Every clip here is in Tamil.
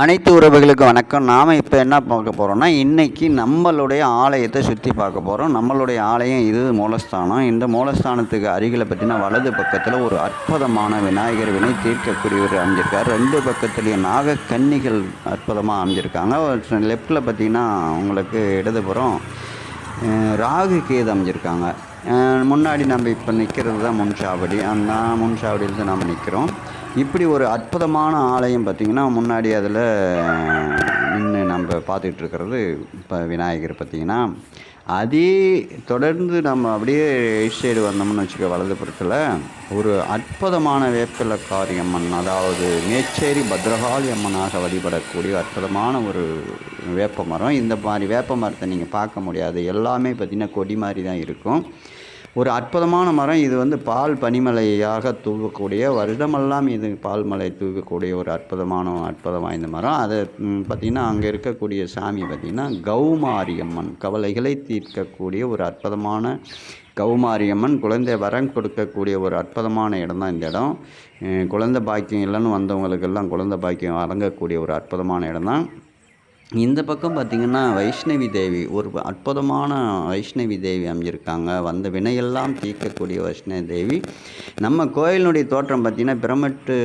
அனைத்து உறவுகளுக்கும் வணக்கம். நாம் இப்போ என்ன பார்க்க போகிறோம்னா இன்றைக்கி நம்மளுடைய ஆலயத்தை சுற்றி பார்க்க போகிறோம் நம்மளுடைய ஆலயம் இது மூலஸ்தானம். இந்த மூலஸ்தானத்துக்கு அருகில் பார்த்தீங்கன்னா வலது பக்கத்தில் ஒரு அற்புதமான விநாயகர் வினை தீர்க்கக்கூடியவர் அமைஞ்சிருக்கார். ரெண்டு பக்கத்துலேயும் நாகக்கன்னிகள் அற்புதமாக அமைஞ்சிருக்காங்க. லெஃப்டில் பார்த்தீங்கன்னா உங்களுக்கு இடதுபுறம் ராகு கேது அமைஞ்சிருக்காங்க. முன்னாடி நம்ம இப்போ நிற்கிறது தான் முன்சாவடி. அந்த முன்சாவடியில் தான் நம்ம நிற்கிறோம் இப்படி ஒரு அற்புதமான ஆலயம் பார்த்திங்கன்னா முன்னாடி அதில் நின்று நம்ம பார்த்துட்டு இருக்கிறது இப்போ விநாயகர் பார்த்திங்கன்னா அதே தொடர்ந்து நம்ம அப்படியே ரைட் சைடு வந்தோம்னு வச்சுக்க வலதுபுறத்தில் ஒரு அற்புதமான வேப்பில காரியம்மன் அதாவது மேச்சேரி பத்ரகாளி அம்மனாக வழிபடக்கூடிய அற்புதமான ஒரு வேப்ப மரம் இந்த மாதிரி வேப்ப மரத்தை நீங்கள் பார்க்க முடியாது. எல்லாமே பார்த்திங்கன்னா கொடி மாதிரி தான் இருக்கும். ஒரு அற்புதமான மரம். இது வந்து பால் பனிமலையாக தூவக்கூடிய வருடமெல்லாம் இது பால் மலை தூவக்கூடிய ஒரு அற்புதமான அற்புதம் வாய்ந்த மரம். அதை பார்த்திங்கன்னா அங்கே இருக்கக்கூடிய சாமி பார்த்திங்கன்னா கௌமாரியம்மன் கவலைகளை தீர்க்கக்கூடிய ஒரு அற்புதமான கௌமாரியம்மன். குழந்தை வரம் கொடுக்கக்கூடிய ஒரு அற்புதமான இடம் தான் இந்த இடம். குழந்தை பாக்கியம் இல்லைன்னு வந்தவங்களுக்கெல்லாம் குழந்தை பாக்கியம் வழங்கக்கூடிய ஒரு அற்புதமான இடம் தான். இந்த பக்கம் பார்த்திங்கன்னா வைஷ்ணவி தேவி ஒரு அற்புதமான வைஷ்ணவி தேவி அமைஞ்சிருக்காங்க. வந்த வினையெல்லாம் தீர்க்கக்கூடிய வைஷ்ணவி தேவி. நம்ம கோயிலினுடைய தோற்றம் பார்த்திங்கன்னா பிரமிட்டு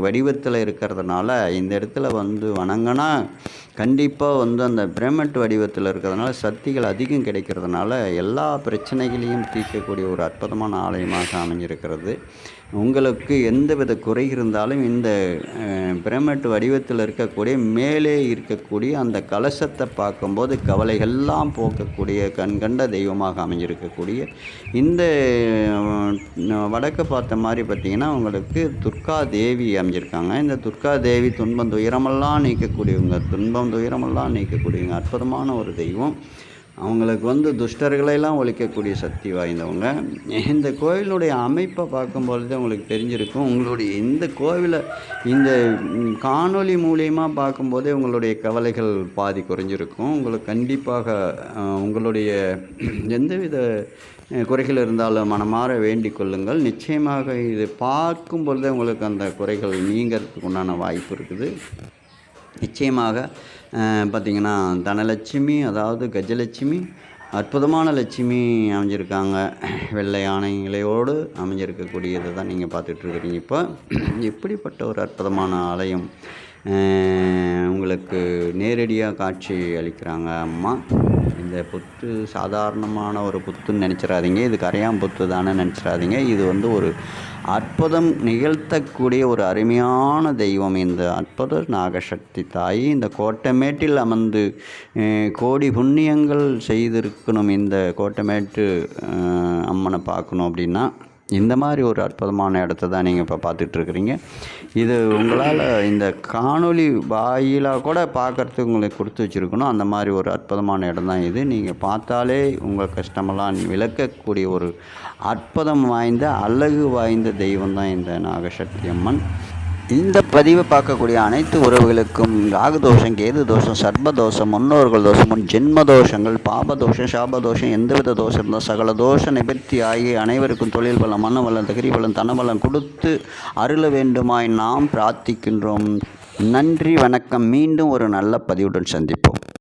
வடிவத்தில் இருக்கிறதுனால இந்த இடத்துல வந்து வணங்கினா கண்டிப்பாக வந்து அந்த பிரமிட் வடிவத்தில் இருக்கிறதுனால சக்திகள் அதிகம் கிடைக்கிறதுனால எல்லா பிரச்சனைகளையும் தீர்க்கக்கூடிய ஒரு அற்புதமான ஆலயமாக அமைஞ்சிருக்கிறது. உங்களுக்கு எந்தவித குறை இருந்தாலும் இந்த அஹ், வடிவத்தில் இருக்கக்கூடிய மேலே இருக்கக்கூடிய அந்த கலசத்தை பார்க்கும்போது கவலைகள்லாம் போக்கக்கூடிய கண்கண்ட தெய்வமாக அமைஞ்சிருக்கக்கூடிய இந்த வடக்கு பார்த்த மாதிரி பார்த்திங்கன்னா உங்களுக்கு துர்கா தேவி அமைஞ்சிருக்காங்க. இந்த துர்கா தேவி துன்பம் துயரமெல்லாம் நீக்கக்கூடியவங்க. துன்பம் துயரமெல்லாம் நீக்கக்கூடியவங்க. அற்புதமான ஒரு தெய்வம். அவங்களுக்கு வந்து துஷ்டர்களையெல்லாம் ஒழிக்கக்கூடிய சக்தி வாய்ந்தவங்க. இந்த கோவிலுடைய அமைப்பை பார்க்கும்பொழுது உங்களுக்கு தெரிஞ்சிருக்கும் உங்களுடைய இந்த கோவிலை இந்த காணொளி மூலியமாக பார்க்கும்போதே உங்களுடைய கவலைகள் பாதி குறைஞ்சிருக்கும். உங்களுக்கு கண்டிப்பாக உங்களுடைய எந்தவித குறைகள் இருந்தாலும் மனமாற வேண்டிக் கொள்ளுங்கள். நிச்சயமாக இது பார்க்கும் பொழுதே உங்களுக்கு அந்த குறைகள் நீங்கிறதுக்கு உண்டான வாய்ப்பு இருக்குது. நிச்சயமாக பார்த்திங்கன்னா தனலட்சுமி அதாவது கஜலட்சுமி அற்புதமான லட்சுமி அமைஞ்சிருக்காங்க. வெள்ளை யானைகளோடு அமைஞ்சிருக்கக்கூடியதை தான் நீங்கள் பார்த்துட்ருக்குறீங்க இப்போ எப்படிப்பட்ட ஒரு அற்புதமான ஆலயம் உங்களுக்கு நேரடியாக காட்சி அளிக்கிறாங்க அம்மா. இந்த புத்து சாதாரணமான ஒரு புத்துன்னு நினச்சிடாதீங்க. இது கரையான் புத்து தானே நினச்சிடாதீங்க. இது வந்து ஒரு அற்புதம் நிகழ்த்தக்கூடிய ஒரு அருமையான தெய்வம். இந்த அற்புத நாகசக்தி தாய் இந்த கோட்டமேட்டில் அமர்ந்து கோடி புண்ணியங்கள் செய்திருக்கணும். இந்த கோட்டமேட்டு அம்மனை பார்க்கணும் அப்படின்னா இந்த மாதிரி ஒரு அற்புதமான இடத்த தான் நீங்கள் இப்போ பார்த்துட்ருக்குறீங்க. இது உங்களால் இந்த காணொளி வாயிலாக கூட பார்க்குறதுக்கு உங்களுக்கு கொடுத்து வச்சுருக்கணும். அந்த மாதிரி ஒரு அற்புதமான இடம் தான் இது. நீங்கள் பார்த்தாலே உங்கள் கஷ்டமெல்லாம் விளக்கக்கூடிய ஒரு அற்புதம் வாய்ந்த அழகு வாய்ந்த தெய்வம் தான் இந்த நாகசக்தி அம்மன். இந்த பதிவை பார்க்கக்கூடிய அனைத்து உறவுகளுக்கும் ராகுதோஷம் கேது தோஷம் சர்ப்பதோஷம் முன்னோர்கள் தோஷம் முன் ஜென்ம தோஷங்கள் பாபதோஷம் சாபதோஷம் எந்தவித தோஷம் இருந்தால் சகல தோஷ நிபர்த்தி ஆகி அனைவருக்கும் தொழில் பலம் மன வளம் தகிரி பலம் தனபலம் கொடுத்து அருள வேண்டுமாய் நாம் பிரார்த்திக்கின்றோம். நன்றி வணக்கம். மீண்டும் ஒரு நல்ல பதிவுடன் சந்திப்போம்.